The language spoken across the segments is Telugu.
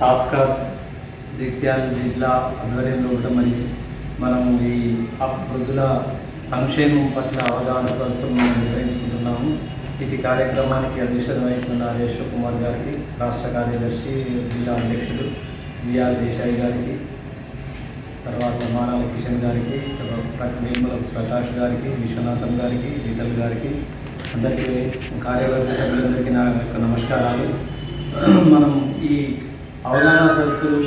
టాస్కర్ జగిత్యాల జిల్లా ఆధ్వర్యంలో కూడా మరి మనం ఈ వృద్ధుల సంక్షేమం పట్ల అవగాహన కోసం మనం నిర్వహించుకుంటున్నాము ఇది కార్యక్రమానికి అధ్యక్షత వహిస్తున్న రేష్ కుమార్ గారికి రాష్ట్ర కార్యదర్శి జిల్లా అధ్యక్షుడు విఆర్ దేశాయి గారికి తర్వాత మానాల కిషన్ గారికి నిర్మల ప్రకాష్ గారికి విశ్వనాథం గారికి విఠల్ గారికి అందరికీ కార్యవర్గ సభ్యులందరికీ నా యొక్క నమస్కారాలు. మనం ఈ అవగాహన సదస్సులు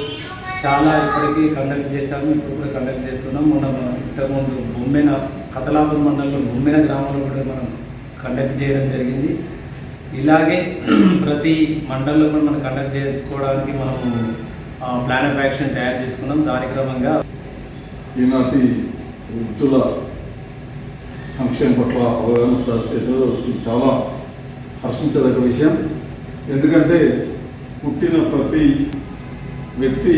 చాలా ఇప్పటికీ కండక్ట్ చేశాము ఇప్పుడు కూడా కండక్ట్ చేస్తున్నాం. మొన్న ఇంతకుముందు బొమ్మెన కథలాపూర్ మండలంలో బొమ్మెన గ్రామంలో కూడా మనం కండక్ట్ చేయడం జరిగింది. ఇలాగే ప్రతి మండలంలో కూడా మనం కండక్ట్ చేసుకోవడానికి మనము ప్లాన్ ఆఫ్ యాక్షన్ తయారు చేసుకున్నాం. దాని క్రమంగా ఈనాటి వృద్ధుల సంక్షేమ పట్ల అవగాహన సదస్సులో చాలా హర్షించదగ్గ విషయం. ఎందుకంటే పుట్టిన ప్రతి వ్యక్తి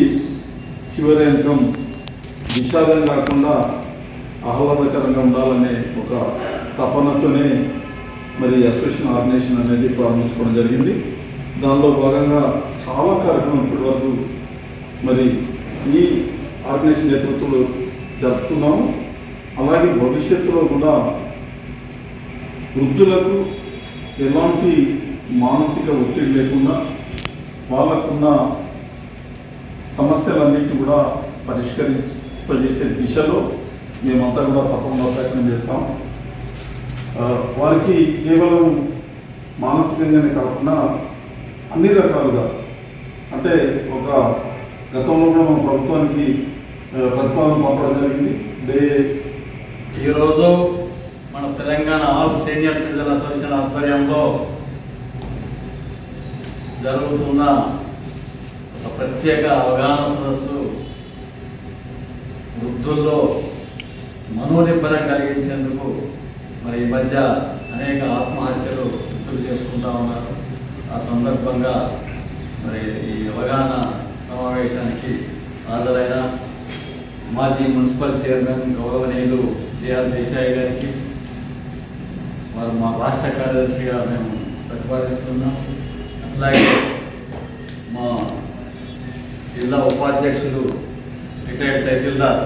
చివరి అంకం విషాదం కాకుండా ఆహ్లాదకరంగా ఉండాలనే ఒక తపనతోనే మరి అసోసియేషన్ ఆర్గనైజేషన్ అనేది ప్రారంభించుకోవడం జరిగింది. దానిలో భాగంగా చాలా కార్యక్రమం ఇప్పటి వరకు మరి ఈ ఆర్గనైజేషన్ నేతృత్వంలో జరుపుతున్నాము. అలాగే భవిష్యత్తులో కూడా వృద్ధులకు ఎలాంటి మానసిక ఒత్తిడి లేకుండా వాళ్ళకున్న సమస్యలన్నింటినీ కూడా పరిష్కరింపజేసే దిశలో మేమంతా కూడా తప్పకుండా ప్రయత్నం చేస్తాం. వారికి కేవలం మానసికంగానే కాకుండా అన్ని రకాలుగా అంటే ఒక గతంలో కూడా మన ప్రభుత్వానికి ప్రతిపాదన పంపడం జరిగింది. డే ఈరోజు మన Telangana all senior citizen association ఆధ్వర్యంలో జరుగుతున్న ఒక ప్రత్యేక అవగాహన సదస్సు వృద్ధుల్లో మనోనిబ్బరం కలిగించేందుకు మరి ఈ మధ్య అనేక ఆత్మహత్యలు గుర్తులు చేసుకుంటా ఉన్నారు. ఆ సందర్భంగా మరి ఈ అవగాహన సమావేశానికి హాజరైన మాజీ మున్సిపల్ చైర్మన్ గౌరవనీయులు జేఆర్ దేశాయి గారికి వారు మా రాష్ట్ర కార్యదర్శిగా మేము ప్రతిపాదిస్తున్నాం. అట్లాగే మా జిల్లా ఉపాధ్యక్షులు రిటైర్డ్ తహసీల్దార్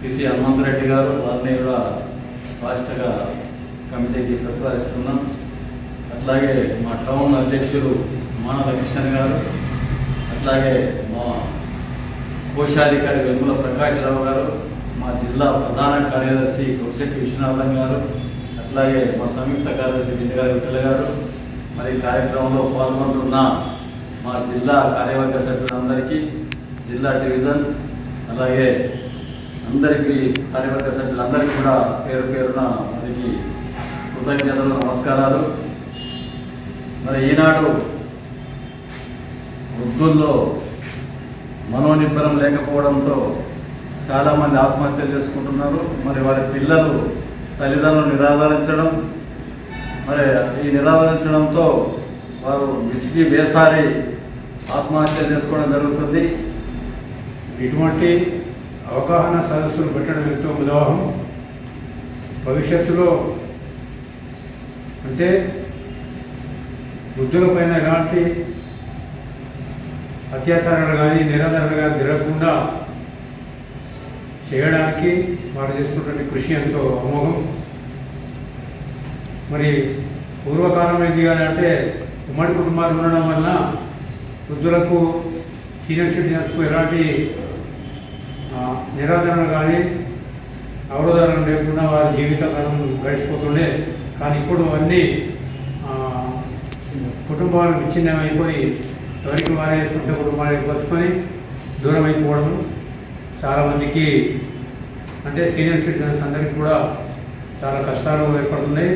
పిసి హనుమంతరెడ్డి గారు వారిని కూడా రాష్ట్ర కమిటీకి ప్రతిపాదిస్తున్నాం. అట్లాగే మా టౌన్ అధ్యక్షులు మానవ కిషన్ గారు అట్లాగే మా కోశాధికారి వెలుగుల ప్రకాష్ రావు గారు మా జిల్లా ప్రధాన కార్యదర్శి కొడిశెట్టి విశ్వనాథన్ గారు అట్లాగే మా సంయుక్త కార్యదర్శి గిరిగారి విఠల గారు మరి కార్యక్రమంలో పాల్గొంటున్న మా జిల్లా కార్యవర్గ సభ్యులందరికీ జిల్లా డివిజన్ అలాగే అందరికీ కార్యవర్గ సభ్యులందరికీ కూడా పేరు పేరున వారికి కృతజ్ఞతలు నమస్కారాలు. మరి ఈనాడు వృద్ధుల్లో మనోనిబ్బరం లేకపోవడంతో చాలామంది ఆత్మహత్యలు చేసుకుంటున్నారు. మరి వారి పిల్లలు తల్లిదండ్రులు నిరాదరించడం మరి ఈ నిరాదరించడంతో వారు విసిగి వేసారి ఆత్మహత్య చేసుకోవడం జరుగుతుంది. ఇటువంటి అవగాహన సదస్సులు పెట్టడం ఎంతో ఉదాహరణ భవిష్యత్తులో అంటే వృద్ధులపైన ఎలాంటి అత్యాచారాలు కానీ నిరాధారణలు కానీ జరగకుండా చేయడానికి వారు చేస్తున్నటువంటి కృషి ఎంతో అమోఘం. మరి పూర్వకాలం ఏంటి అంటే ఉమ్మడి కుటుంబాలు ఉండడం వలన వృద్ధులకు సీనియర్ సిటిజన్స్కు ఎలాంటి నిరాదరణ కానీ అవరోధాలు లేకుండా వారి జీవితకాలం గడిచిపోతుండే. కానీ ఇప్పుడు అన్నీ కుటుంబాలు విచ్ఛిన్నమైపోయి ఎవరికి వారే సొంత కుటుంబానికి వసుకొని దూరం అయిపోవడం చాలామందికి అంటే సీనియర్ సిటిజన్స్ అందరికీ కూడా చాలా కష్టాలు ఏర్పడుతున్నాయి.